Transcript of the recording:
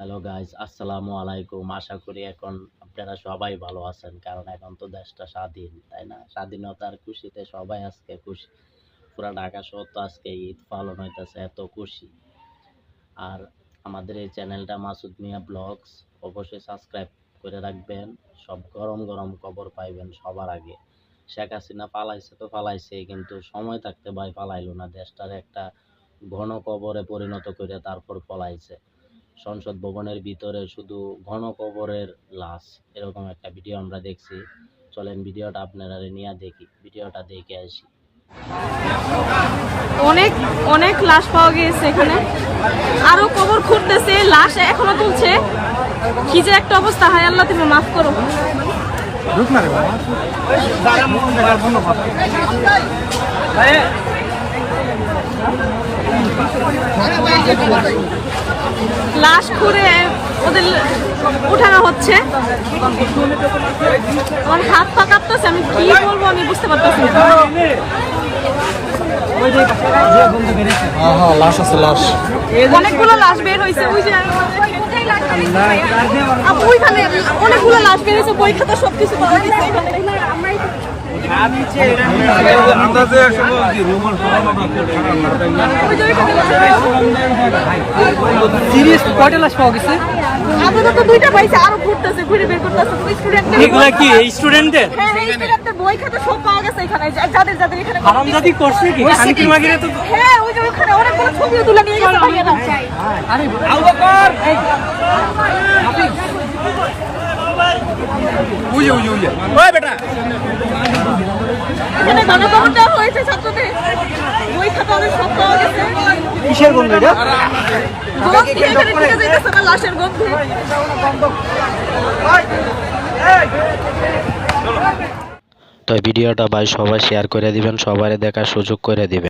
Hello guys আসসালামু আলাইকুম আশা করি এখন আপনারা সবাই ভালো আছেন, কারণ এখন তো দেশটা স্বাধীন, তাই না? স্বাধীনতার খুশিতে সবাই আজকে খুশি। পুরা ঢাকা শহর তো আজকে ঈদ পালন হইতেছে, এত খুশি। আর আমাদের এই চ্যানেলটা মাসুদ মিয়া ব্লগস, অবশ্যই সাবস্ক্রাইব করে রাখবেন। সব গরম গরম খবর পাইবেন সবার আগে। শেখ হাসিনা পালাইছে তো পালাইছে, কিন্তু সময় থাকতে ভাই পালাইলো না। দেশটার একটা ঘন কবরে পরিণত করে তারপর পলাইছে। সংসদ ভবনের ভিতরে শুধু ঘন কবরের লাশ এরকম একটা ভিডিও আমরা দেখছি। চলেন ভিডিওটা আপনারা নিয়ে দেখি ভিডিওটা দেখে আসি। অনেক অনেক লাশ পাওয়া গিয়েছে এখানে। আরও কবর খুঁড়তেছে লাশ এখনও তুলছে। কি যে একটা অবস্থা হায় আল্লাহ তুমি মাফ করো। লাশ খুঁড়ে ওদের উঠানো হচ্ছে। আমার হাত পা কাঁপতেছে আমি কি বলব আমি বুঝতে পারতেছি হ্যাঁ লাশ আছে লাশ। অনেকগুলো লাশ বের হয়েছে ওই যে ওইখানে অনেকগুলো লাশ বের হয়েছে বই খাতা সবকিছু সিরিয়াস কয়টা লাশ পাওয়া গেছে আপাতত দুইটা পাইছে আরও ঘুরতেছে ঘুরে বের করতেছে। স্টুডেন্টদের এগুলা কি এই স্টুডেন্টদের হ্যাঁ এই স্টুডেন্টের বই খাতা সব পাওয়া গেছে এখানে। যাদের যাদের এখানে হারামজাদি করছে কি? শান্তির মাগিরে তো হ্যাঁ ওই যে ওখানে অনেকগুলো ছবিও তুলে নিয়ে গেছে। আরে আবু বকর উইয়ে উইয়ে উইয়ে। ওই বেটা। এখানে হয়েছে ছাত্রদের। বই খাতা ওদের সব পাওয়া গেছে। কিসের গন্ধ এটা? গন্ধে এখানে ঢুকে যাইতেছে না লাশের গন্ধে? তো ভিডিওটা ভাই সবাই শেয়ার করে দিবেন সবাই দেখার সুযোগ করে দিবেন।